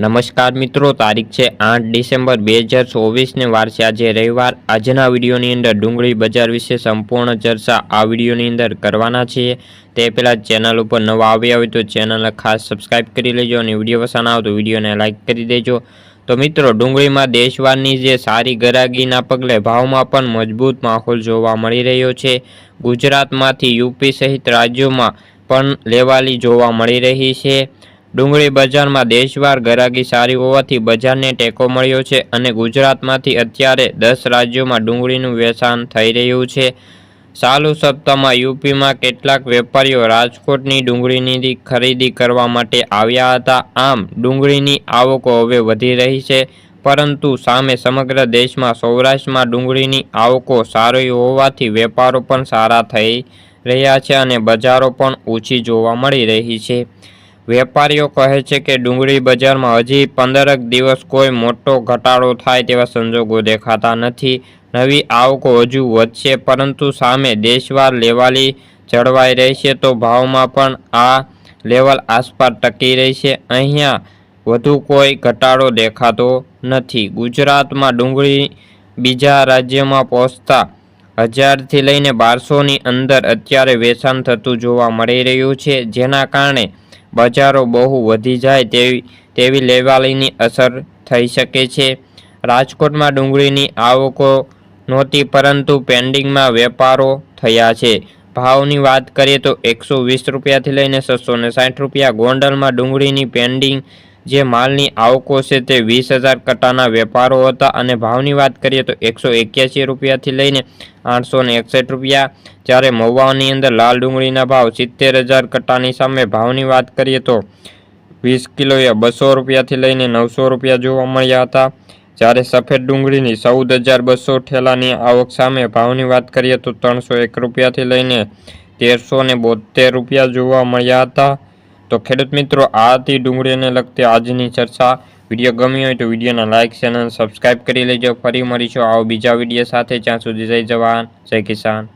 નમસ્કાર મિત્રો, તારીખ છે આઠ ડિસેમ્બર બે હજાર ચોવીસને વાર છે આજે રવિવાર. આજના વિડીયોની અંદર ડુંગળી બજાર વિશે સંપૂર્ણ ચર્ચા આ વિડીયોની અંદર કરવાના છીએ. તે પહેલાં ચેનલ ઉપર નવા આવ્યા હોય તો ચેનલને ખાસ સબસ્ક્રાઈબ કરી લેજો અને વીડિયો પસંદ આવે તો વિડીયોને લાઇક કરી દેજો. તો મિત્રો, ડુંગળીમાં દેશવારની જે સારી ગરાગીના પગલે ભાવમાં પણ મજબૂત માહોલ જોવા મળી રહ્યો છે. ગુજરાતમાંથી યુપી સહિત રાજ્યોમાં પણ લેવાલી જોવા મળી રહી છે. ડુંગળી બજારમાં દેશવાર ગરાગી સારી હોવાથી બજારને ટેકો મળ્યો છે અને ગુજરાતમાંથી અત્યારે દસ રાજ્યોમાં ડુંગળીનું વેચાણ થઈ રહ્યું છે. ચાલુ સપ્તાહમાં યુપીમાં કેટલાક વેપારીઓ રાજકોટની ડુંગળીની ખરીદી કરવા માટે આવ્યા હતા. આમ, ડુંગળીની આવકો હવે વધી રહી છે, પરંતુ સામે સમગ્ર દેશમાં સૌરાષ્ટ્રમાં ડુંગળીની આવકો સારી હોવાથી વેપારો પણ સારા થઈ રહ્યા છે અને બજારો પણ ઊંચી જોવા મળી રહી છે. વેપારીઓ કહે છે કે ડુંગળી બજારમાં હજી પંદરક દિવસ કોઈ મોટો ઘટાડો થાય તેવા સંજોગો દેખાતા નથી. નવી આવકો હજુ વધશે, પરંતુ સામે દેશવાર લેવાલી જળવાઈ રહેશે તો ભાવમાં પણ આ લેવલ આસપાસ ટકી રહેશે. અહીંયા વધુ કોઈ ઘટાડો દેખાતો નથી. ગુજરાતમાં ડુંગળી બીજા રાજ્યમાં પહોંચતા હજારથી લઈને બારસોની અંદર અત્યારે વેચાણ થતું જોવા મળી રહ્યું છે, જેના કારણે બજારો બહુ વધી જાય તેવી તેવી લેવાલીની અસર થઈ શકે છે. રાજકોટમાં ડુંગળીની આવકો નહોતી પરંતુ પેન્ડિંગમાં વેપારો થયા છે. ભાવની વાત કરીએ તો એકસો વીસ રૂપિયાથી લઈને છસો ને સાઠ રૂપિયા ગોંડલમાં ડુંગળીની પેન્ડિંગ જે માલની આવકો છે તે વીસ હજાર કટ્ટાના વેપારો હતા અને ભાવની વાત કરીએ તો એકસો એક્યાસી રૂપિયાથી લઈને આઠસો ને એકસઠ રૂપિયા. જ્યારે મહુવાની અંદર લાલ ડુંગળીના ભાવ સિત્તેર હજાર કટાની સામે ભાવની વાત કરીએ તો વીસ કિલોએ બસો રૂપિયાથી લઈને નવસો રૂપિયા જોવા મળ્યા હતા. જ્યારે સફેદ ડુંગળીની ચૌદ હજાર બસો ઠેલાની આવક સામે ભાવની વાત કરીએ તો ત્રણસો એક રૂપિયાથી લઈને તેરસો ને બોતેર રૂપિયા જોવા મળ્યા હતા. તો ખેડૂત મિત્રો આ હતી ડુંગળીને લગતી આજની ચર્ચા વીડિયો ગમ્યો હોય તો વિડીયોના લાઇક ચેનલ સબસ્ક્રાઇબ કરી લેજો. ફરી મળીશું આવો બીજા વીડિયો સાથે. જ્યાં સુધી જય જવાન, જય કિસાન.